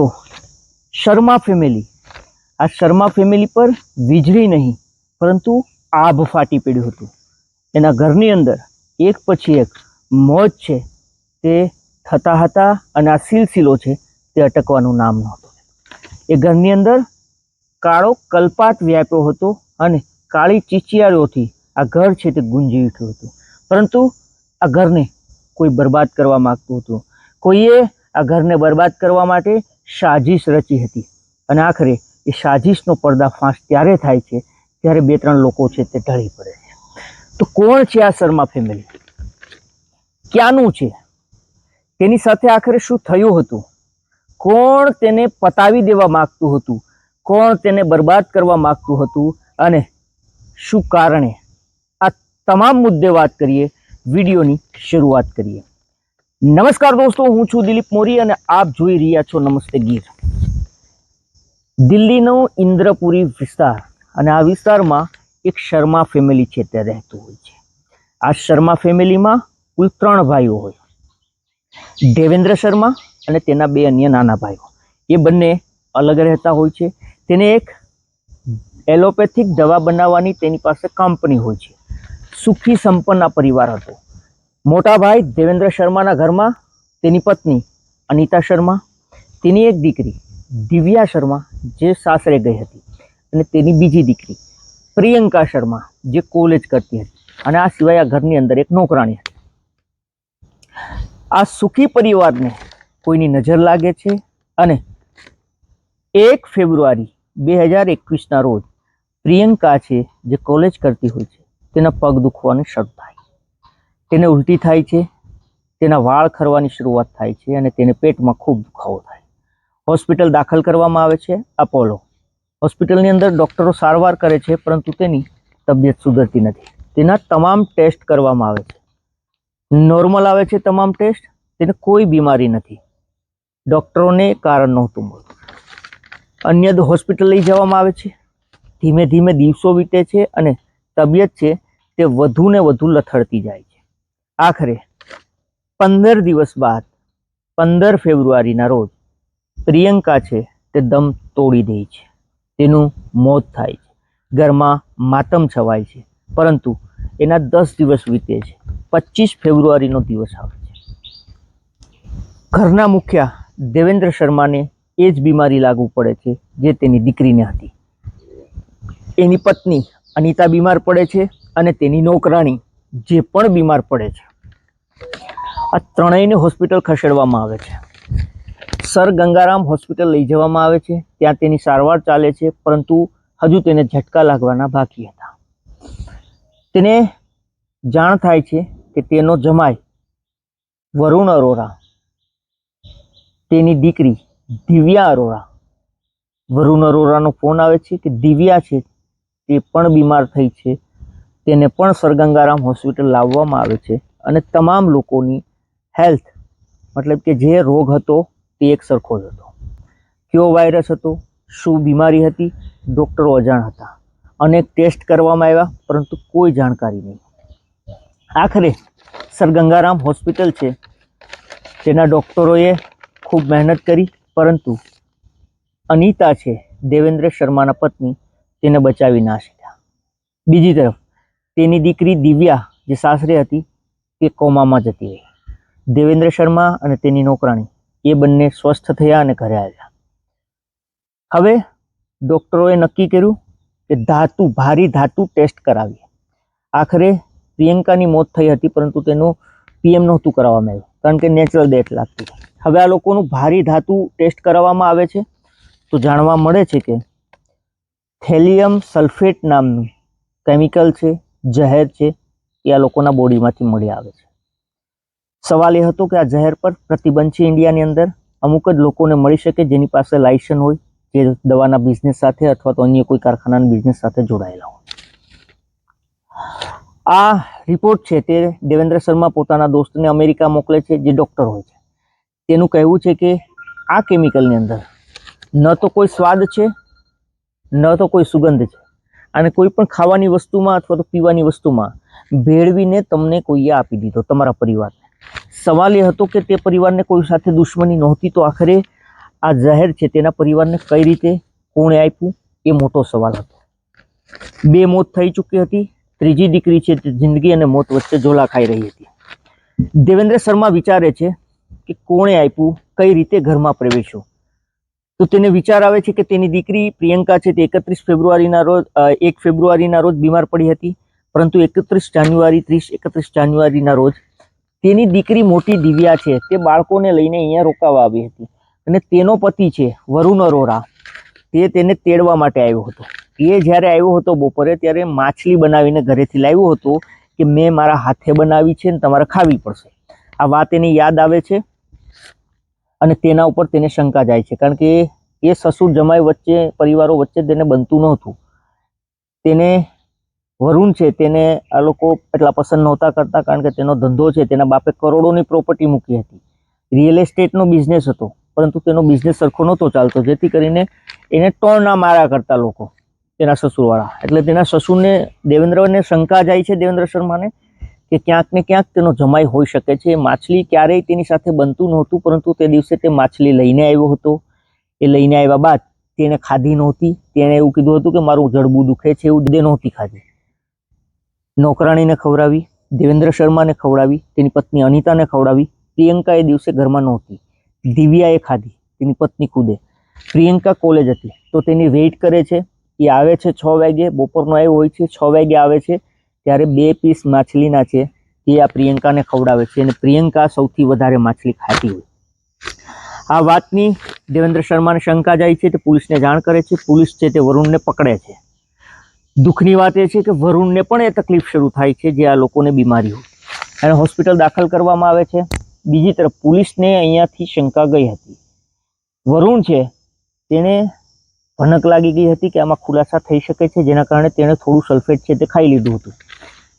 દોસ્તો, શર્મા ફેમિલી આ શર્મા ફેમિલી પર વીજળી નહીં, પરંતુ આભ ફાટી પડ્યું હતું. એના ઘરની અંદર એક પછી એક મોજ છે, તે થતા હતા અને આ સિલસિલો છે, તે અટકવાનું નામ નહોતું. એ ઘરની અંદર કાળો કલ્પાટ વ્યાપ્યો હતો અને કાળી ચીચિયારીઓથી આ ઘર છે તે ગુંજી ઉઠ્યું હતું. પરંતુ આ ઘરને કોઈ બરબાદ કરવા માગતું હતું. કોઈએ આ ઘરને બરબાદ કરવા માટે સાજિશ રચી હતી. અને આખરે એ સાજિશનો પર્દાફાશ ત્યારે થાય છે જ્યારે બે ત્રણ લોકો છે તે ઢળી પડે છે. તો કોણ છે આ શર્મા ફેમિલી ક્યાંનું છે? તેની સાથે આખરે શું થયું હતું? કોણ તેને પતાવી દેવા માગતું હતું? કોણ તેને બરબાદ કરવા માગતું હતું? અને શું કારણે? આ તમામ મુદ્દે વાત કરીએ, વિડીયોની શરૂઆત કરીએ. નમસ્કાર દોસ્તો, હું છું દિલીપ મોરી અને આપ જોઈ રહ્યા છો નમસ્તે ગીર. દિલ્હીનો ઇન્દ્રપુરી વિસ્તાર અને આ વિસ્તારમાં એક શર્મા ફેમિલી છે તે રહેતું હોય છે. આ શર્મા ફેમિલીમાં કુલ ત્રણ ભાઈઓ હોય. દેવેન્દ્ર શર્મા અને તેના બે અન્ય નાના ભાઈઓ. એ બંને અલગ રહેતા હોય છે. તેને એક એલોપેથિક દવા બનાવવાની તેની પાસે કંપની હોય છે. સુખી સંપન્ન પરિવાર હતો. મોટા ભાઈ દેવેન્દ્ર શર્માના ઘરમાં તેની પત્ની અનિતા શર્મા, તેની એક દીકરી દિવ્યા શર્મા જે સાસરે ગઈ હતી અને તેની બીજી દીકરી પ્રિયંકા શર્મા જે કોલેજ કરતી હતી. અને આ સિવાય આ ઘરની અંદર એક નોકરાણી હતી. આ સુખી પરિવારને કોઈની નજર લાગે છે? અને એક ફેબ્રુઆરી બે હજાર એકવીસના રોજ પ્રિયંકા છે જે કોલેજ કરતી હોય છે, તેના પગ દુખવાની શરૂ થાય. તેને ઉલટી થાય છે, તેના વાળ ખરવાની શરૂઆત થાય છે અને તેને પેટમાં ખૂબ દુખાવો થાય. હોસ્પિટલ દાખલ કરવામાં આવે છે અપોલો. હોસ્પિટલની અંદર ડૉક્ટરો સારવાર કરે છે, પરંતુ તેની તબિયત સુધરતી નથી. તેના તમામ ટેસ્ટ કરવામાં આવે છે. નોર્મલ આવે છે તમામ ટેસ્ટ, તેને કોઈ બીમારી નથી. ડૉક્ટરોને કારણ નહોતું મળતું. અન્ય હોસ્પિટલ લઈ જવામાં આવે છે. ધીમે ધીમે દિવસો વીતે છે અને તબિયત છે તે વધુ ને વધુ લથડતી જાય છે. આખરે પંદર દિવસ બાદ પંદર ફેબ્રુઆરીના રોજ પ્રિયંકા છે તે દમ તોડી દે છે. તેનું મોત થાય છે. ઘરમાં માતમ છવાય છે. પરંતુ એના દસ દિવસ વીતે છે. પચીસ ફેબ્રુઆરીનો દિવસ આવે છે. ઘરના મુખ્યા દેવેન્દ્ર શર્માને એ જ બીમારી લાગુ પડે છે જે તેની દીકરીને હતી. એની પત્ની અનિતા બીમાર પડે છે અને તેની નોકરાણી જે પણ બીમાર પડે છે. આ ત્રણેયને હોસ્પિટલ ખસેડવામાં આવે છે. સર ગંગારામ હોસ્પિટલ લઈ જવામાં આવે છે. ત્યાં તેની સારવાર ચાલે છે, પરંતુ હજુ તેને ઝટકા લાગવાના બાકી હતા. તેને જાણ થાય છે કે તેનો જમાય વરુણ અરોરા, તેની દીકરી દિવ્યા અરોરા. વરુણ અરોરાનો ફોન આવે છે કે દિવ્યા છે, તે પણ બીમાર થઈ છે. તેને પણ સરગંગારામ હોસ્પિટલ લાવવામાં આવે છે અને તમામ લોકોની હેલ્થ મતલબ કે જે રોગ હતો તે એક સરખો જ હતો. કયો વાયરસ હતો? શું બીમારી હતી? ડૉક્ટરો અજાણ હતા. અનેક ટેસ્ટ કરવામાં આવ્યા, પરંતુ કોઈ જાણકારી નહીં. આખરે સર ગંગારામ હોસ્પિટલ છે. તેના ડૉક્ટરોએ ખૂબ મહેનત કરી, પરંતુ અનિતા છે, દેવેન્દ્ર શર્માના પત્ની, તેને બચાવી ના શક્યા. બીજી તરફ, તેની દીકરી દિવ્યા, જે સાસરે હતી, તે કોમામાં જતી રહી. દેવેન્દ્ર શર્મા અને તેની નોકરાણી, એ બંને સ્વસ્થ થયા અને ઘરે આવ્યા. હવે ડૉક્ટરોએ નક્કી કર્યું કે ધાતુ, ભારી ધાતુ ટેસ્ટ કરાવીએ. આખરે પ્રિયંકાની મોત થઈ હતી, પરંતુ તેનું પીએમ નહોતું કરાવવામાં આવ્યું, કારણ કે નેચરલ ડેથ લાગતી હવે આ લોકોનું ભારી ધાતુ ટેસ્ટ કરાવવામાં આવે છે, તો જાણવા મળે છે કે થેલિયમ સલ્ફેટ નામનું કેમિકલ છે જહેર છે, એ આ લોકોના બોડીમાંથી મળી આવે છે. સવાલ એ હતો કે આ ઝેર પર પ્રતિબંધ છે ઇન્ડિયાની અંદર? અમુક જ લોકોને મળી શકે જેની પાસે લાયસન હોય, જે દવાના બિઝનેસ સાથે અથવા તો અન્ય કોઈ કારખાનાના બિઝનેસ સાથે જોડાયેલા હોય. આ રિપોર્ટ છે તે દેવેન્દ્ર શર્મા પોતાના દોસ્તને અમેરિકા મોકલે છે, જે ડૉક્ટર હોય છે. તેનું કહેવું છે કે આ કેમિકલની અંદર ન તો કોઈ સ્વાદ છે, ન તો કોઈ સુગંધ છે. અને કોઈ પણ ખાવાની વસ્તુમાં અથવા તો પીવાની વસ્તુમાં ભેળવીને તમને કોઈએ આપી દીધો, તમારા પરિવારને. સવાલ એ હતો કે તે પરિવારને કોઈ સાથે દુશ્મની નહોતી તો આખરે આ જાહેર છે તેના પરિવારને કઈ રીતે કોણે આપ્યું? એ મોટો સવાલ હતો. બે મોત થઈ ચૂકી હતી. ત્રીજી દીકરી છે તે જિંદગી અને મોત વચ્ચે ઝોલા ખાઈ રહી હતી. દેવેન્દ્ર શર્મા વિચારે છે કે કોણે આપ્યું? કઈ રીતે ઘરમાં પ્રવેશ્યો? તો તેને વિચાર આવે છે કે તેની દીકરી પ્રિયંકા છે તે એકત્રીસ ફેબ્રુઆરીના રોજ એક ફેબ્રુઆરીના રોજ બીમાર પડી હતી. પરંતુ એકત્રીસ જાન્યુઆરી, ત્રીસ એકત્રીસ જાન્યુઆરીના રોજ તેની દીકરી મોટી દિવ્યા છે. તે બાળકોને લઈને અહીંયા રોકાવા આવી હતી. અને તેનો પતિ છે વરુણ અરોરા. તે તેને તેડવા માટે આવ્યો હતો. એ જ્યારે આવ્યો હતો બપોરે ત્યારે માછલી બનાવીને ઘરેથી લાવ્યો હતો કે મેં મારા હાથે બનાવી છે ને તમારે ખાવી પડશે. આ વાત એની યાદ આવે છે અને તેના ઉપર તેને શંકા જાય છે. કારણ કે એ સસુર જમાઈ વચ્ચે, પરિવારો વચ્ચે તેને બનતું નહોતું. તેને વરુણ છે, તેને આ લોકો એટલા પસંદ નહોતા કરતા કારણ કે તેનો ધંધો છે, તેના બાપે કરોડોની પ્રોપર્ટી મૂકી હતી. રિયલ એસ્ટેટનો બિઝનેસ હતો, પરંતુ તેનો બિઝનેસ સરખો નહોતો ચાલતો, જેથી કરીને એને ટોળના માર્યા કરતા લોકો, તેના સસુરવાળા. એટલે તેના સસુરને દેવેન્દ્રને શંકા જાય છે, દેવેન્દ્ર શર્માને, કે ક્યાંક ને ક્યાંક તેનો જમાઈ હોઈ શકે છે. માછલી ક્યારેય તેની સાથે બનતું નહોતું, પરંતુ તે દિવસે તે માછલી લઈને આવ્યો હતો. એ લઈને આવ્યા બાદ તેને ખાધી નહોતી. તેણે એવું કીધું હતું કે મારું જડબું દુખે છે, એવું દે નહોતી ખાધી. નોકરાણીને ખવડાવી, દેવેન્દ્ર શર્માને ખવડાવી, તેની પત્ની અનિતાને ખવડાવી પ્રિયંકા એ દિવસે ઘરમાં નહોતી. દિવ્યાએ ખાધી, તેની પત્ની ખુદે. પ્રિયંકા કોલેજ હતી, તો તેની વેઇટ કરે છે એ આવે છે છ વાગે, બપોરનો આવ્યો હોય છે, છ વાગે આવે છે, ત્યારે બે પીસ માછલીના છે તે આ પ્રિયંકાને ખવડાવે છે અને પ્રિયંકા સૌથી વધારે માછલી ખાતી હોય. આ વાતની દેવેન્દ્ર શર્માને શંકા જાય છે, તે પોલીસને જાણ કરે છે, પોલીસ છે તે વરુણને પકડે છે. દુઃખની વાત એ છે કે વરુણને પણ એ તકલીફ શરૂ થાય છે જે આ લોકોને બીમારી હોય. એને હોસ્પિટલ દાખલ કરવામાં આવે છે. બીજી તરફ પોલીસને અહીંયાથી શંકા ગઈ હતી. વરુણ છે, તેને ભનક લાગી ગઈ હતી કે આમાં ખુલાસા થઈ શકે છે, જેના કારણે તેણે થોડું સલ્ફેટ છે તે ખાઈ લીધું હતું.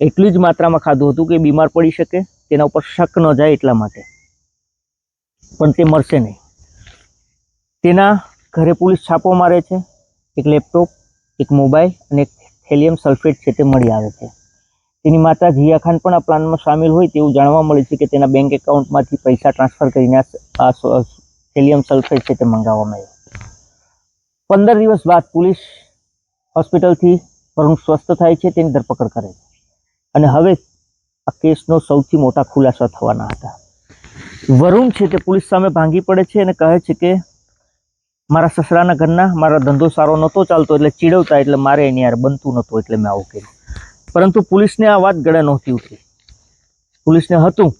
એટલી જ માત્રામાં ખાધું હતું કે બીમાર પડી શકે, તેના ઉપર શક ન જાય એટલા માટે. પણ તે મરશે નહીં. તેના ઘરે પોલીસ છાપો મારે છે, એક લેપટોપ, એક મોબાઈલ અને એક થેલિયમ સલ્ફેટ છે તે મળી આવે છે. તેની માતા જિયા ખાન પણ આ પ્લાનમાં સામેલ હોય તેવું જાણવા મળે છે કે તેના બેંક એકાઉન્ટમાંથી પૈસા ટ્રાન્સફર કરીને આ થેલિયમ સલ્ફેટ છે તે મંગાવવામાં આવ્યું. પંદર દિવસ બાદ પોલીસ હોસ્પિટલથી વરુણ સ્વસ્થ થાય છે તેની ધરપકડ કરે છે. અને હવે આ કેસનો સૌથી મોટા ખુલાસા થવાના હતા. વરુણ છે તે પોલીસ સામે ભાંગી પડે છે અને કહે છે કે મારા સસરાના ઘરના મારા ધંધો સારો નહોતો ચાલતો એટલે ચીડવતા એટલે મારે એની યાર બનતું નહોતું એટલે મેં આવું કર્યું. પરંતુ પોલીસને આ વાત ગળે નહોતી ઉઠી. પોલીસને હતું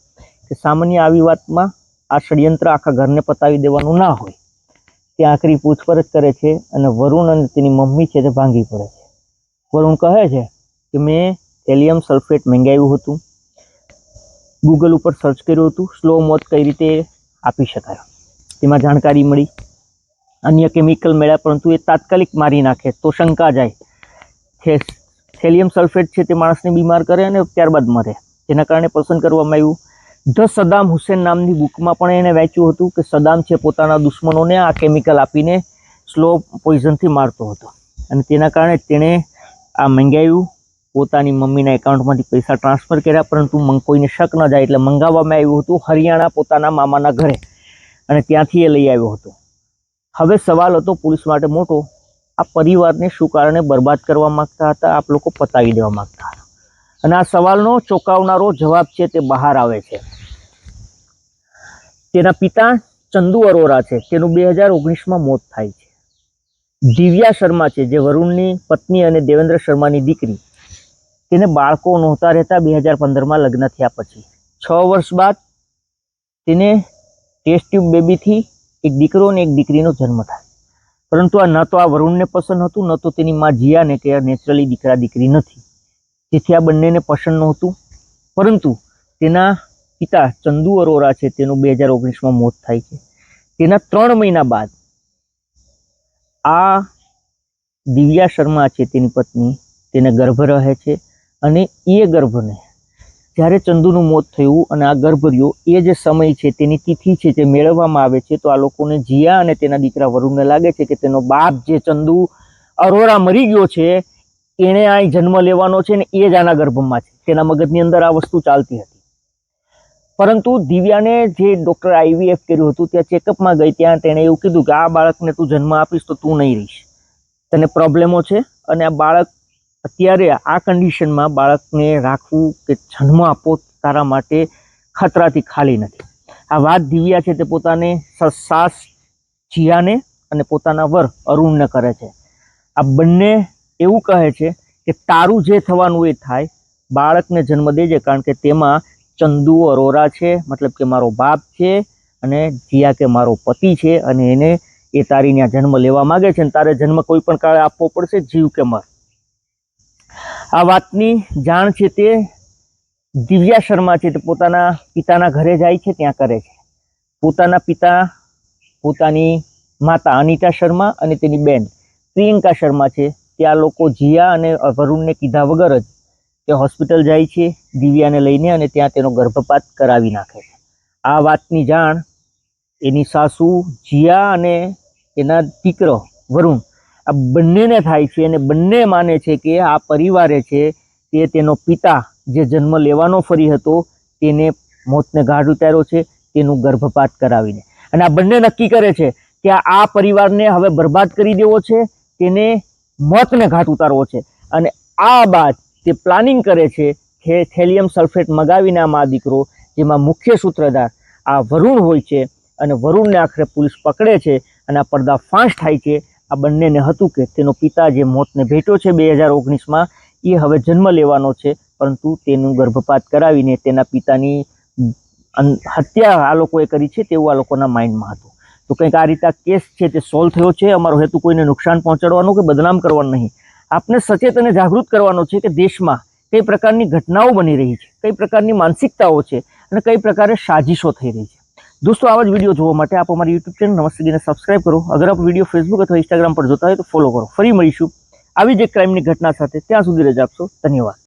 કે સામાન્ય આવી વાતમાં આ ષડયંત્ર આખા ઘરને પતાવી દેવાનું ના હોય. તે આખરી પૂછપરછ કરે છે અને વરુણ અને તેની મમ્મી છે તે ભાંગી પડે છે. વરુણ કહે છે કે મેં એલિયમ સલ્ફેટ મંગાવ્યું હતું. ગૂગલ ઉપર સર્ચ કર્યું હતું. સ્લો મોત કઈ રીતે આપી શકાય? તેમાં જાણકારી મળી. અન્ય કેમિકલ મળ્યા, પરંતુ એ તાત્કાલિક મારી નાખે, તો શંકા જાય. છે સેલિયમ સલ્ફેટ છે તે માણસને બીમાર કરે અને ત્યારબાદ મરે. જેના કારણે પસંદ કરવામાં આવ્યું, ધ સદામ હુસેન નામની બુકમાં પણ એણે વાંચ્યું હતું કે સદામ છે પોતાના દુશ્મનોને આ કેમિકલ આપીને સ્લો પોઈઝનથી મારતો હતો. અને તેના કારણે તેણે આ મંગાવ્યું. પોતાની મમ્મીના એકાઉન્ટમાંથી પૈસા ટ્રાન્સફર કર્યા, પરંતુ કોઈને શક ન જાય એટલે મંગાવવામાં આવ્યું હતું હરિયાણા પોતાના મામાના ઘરે. અને ત્યાંથી એ લઈ આવ્યો હતો. હવે સવાલ હતો પોલીસ માટે મોટો. આ પરિવારને શું કારણે બરબાદ કરવા માગતા હતા? આપ લોકો પતાવી દેવા માંગતા હતા. અને આ સવાલનો ચોંકાવનારો જવાબ છે તે બહાર આવે છે. તેના પિતા ચંદુ અરોરા છે. તેનું બે હજાર ઓગણીસમાં મોત થાય છે. દિવ્યા શર્મા છે, જે વરુણની પત્ની અને દેવેન્દ્ર શર્માની દીકરી. તેને બાળકો નહોતા રહેતા બે હજાર પંદરમાં લગ્ન થયા પછી. છ વર્ષ બાદ તેને ટેસ્ટ ટ્યુબ બેબીથી એક દીકરો અને એક દીકરીનો જન્મ થાય. પરંતુ આ ન તો આ વરુણને પસંદ હતું, ન તો તેની માં જીયાને કે નેચરલી દીકરા દીકરી નથી. જેથી આ બંનેને પસંદ નહોતું. પરંતુ તેના પિતા ચંદુ અરોરા છે, તેનું બે હજાર ઓગણીસમાં મોત થાય છે. તેના ત્રણ મહિના બાદ આ દિવ્યા શર્મા છે, તેની પત્ની. તેને ગર્ભ રહે છે અને એ ગર્ભને જ્યારે ચંદુનું મોત થયું અને આ ગર્ભ રહ્યો એ જે સમય છે, તેની તિથિ છે, જે મેળવવામાં આવે છે, તો આ લોકોને જીયા અને તેના દીકરા વરુણને લાગે છે કે તેનો બાપ જે ચંદુ અરોરા મરી ગયો છે, એણે અહીં જન્મ લેવાનો છે ને એ જ આના ગર્ભમાં છે. તેના મગજની અંદર આ વસ્તુ ચાલતી હતી. પરંતુ દિવ્યાને જે ડૉક્ટર આઈવીએફ કર્યું હતું, ત્યાં ચેકઅપમાં ગઈ, ત્યાં તેણે એવું કીધું કે આ બાળકને તું જન્મ આપીશ તો તું નહીં રહીશ. તને પ્રોબ્લેમો છે અને આ બાળક અત્યારે આ કન્ડિશનમાં બાળકને રાખવું કે જન્મ આપવો તારા માટે ખતરાથી ખાલી નથી. આ વાત દિવ્યા છે તે પોતાને સાસ જીયાને અને પોતાના વર અરુણને કરે છે. આ બંને એવું કહે છે કે તારું જે થવાનું એ થાય, બાળકને જન્મ દેજે કારણ કે તેમાં ચંદુ અરોરા છે, મતલબ કે મારો બાપ છે અને જીયા કે મારો પતિ છે અને એને એ તારી ત્યાં જન્મ લેવા માગે છે અને તારે જન્મ કોઈ પણ કાળે આપવો પડશે, જીવ કે મર. આ વાતની જાણ છે તે દિવ્યા શર્મા છે તે પોતાના પિતાના ઘરે જાય છે, ત્યાં કરે છે. પોતાના પિતા, પોતાની માતા અનિતા શર્મા અને તેની બેન પ્રિયંકા શર્મા છે. ત્યાં લોકો જીયા અને વરુણને કીધા વગર જ તે હોસ્પિટલ જાય છે, દિવ્યાને લઈને અને ત્યાં તેનો ગર્ભપાત કરાવી નાખે છે. આ વાતની જાણ એની સાસુ જીયા અને એના દીકરો વરુણ આ બંનેને થાય છે અને બંને માને છે કે આ પરિવારે છે તે તેનો પિતા જે જન્મ લેવાનો ફરી હતો તેને મોતને ઘાટ ઉતાર્યો છે, તેનું ગર્ભપાત કરાવીને. અને આ બંને નક્કી કરે છે કે આ પરિવારને હવે બરબાદ કરી દેવો છે, તેને મોતને ઘાટ ઉતારવો છે. અને આ બાદ તે પ્લાનિંગ કરે છે કે થેલિયમ સલ્ફેટ મગાવીને આ મા દીકરો, જેમાં મુખ્ય સૂત્રધાર આ વરુણ હોય છે અને વરુણને આખરે પોલીસ પકડે છે અને આ પડદા ફાંસ થાય છે આ બંનેને હતું કે તેનો પિતા જે મોતને ભેટો છે બે હજાર ઓગણીસમાં, એ હવે જન્મ લેવાનો છે. પરંતુ તેનું ગર્ભપાત કરાવીને તેના પિતાની હત્યા આ લોકોએ કરી છે તેવું આ લોકોના માઇન્ડમાં હતું. તો કંઈક આ રીતે આ કેસ છે તે સોલ્વ થયો છે. અમારો હેતુ કોઈને નુકસાન પહોંચાડવાનો કે બદનામ કરવાનો નહીં. આપને સચેત અને જાગૃત કરવાનો છે કે દેશમાં કઈ પ્રકારની ઘટનાઓ બની રહી છે, કઈ પ્રકારની માનસિકતાઓ છે અને કઈ પ્રકારે સાજિશો થઈ રહી છે. દોસ્તો, આવા જ વીડિયો જોવા માટે આપ અમારી યુટ્યુબ ચેનલ નમસ્તે ગીને સબસ્ક્રાઇબ કરો. અગર આપ વીડિયો ફેસબુક અથવા ઇન્સ્ટાગ્રામ પર જોતા હોય તો ફોલો કરો. ફરી મળીશું આવી જ એક ક્રાઇમની ઘટના સાથે. ત્યાં સુધી રજા આપશો. ધન્યવાદ.